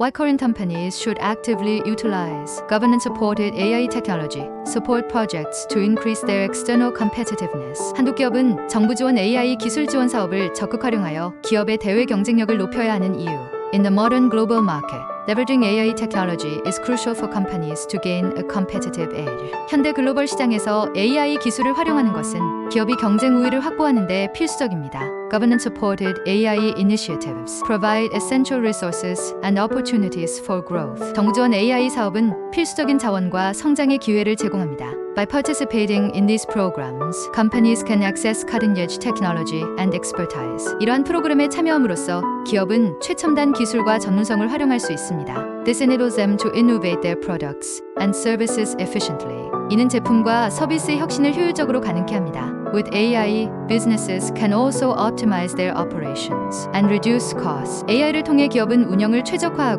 Why current companies should actively utilize government supported AI technology support projects to increase their external competitiveness. 한국 기업은 정부 지원 AI 기술 지원 사업을 적극 활용하여 기업의 대외 경쟁력을 높여야 하는 이유. In the modern global market, leveraging AI technology is crucial for companies to gain a competitive edge. 현대 글로벌 시장에서 AI 기술을 활용하는 것은 기업이 경쟁 우위를 확보하는 데 필수적입니다. Government supported AI initiatives provide essential resources and opportunities for growth. 정부 지원 AI 사업은 필수적인 자원과 성장의 기회를 제공합니다. By participating in these programs, companies can access cutting-edge technology and expertise. 이러한 프로그램에 참여함으로써 기업은 최첨단 기술과 전문성을 활용할 수 있습니다. This enables them to innovate their products and services efficiently. 이는 제품과 서비스의 혁신을 효율적으로 가능케 합니다. With AI, businesses can also optimize their operations and reduce costs. AI를 통해 기업은 운영을 최적화하고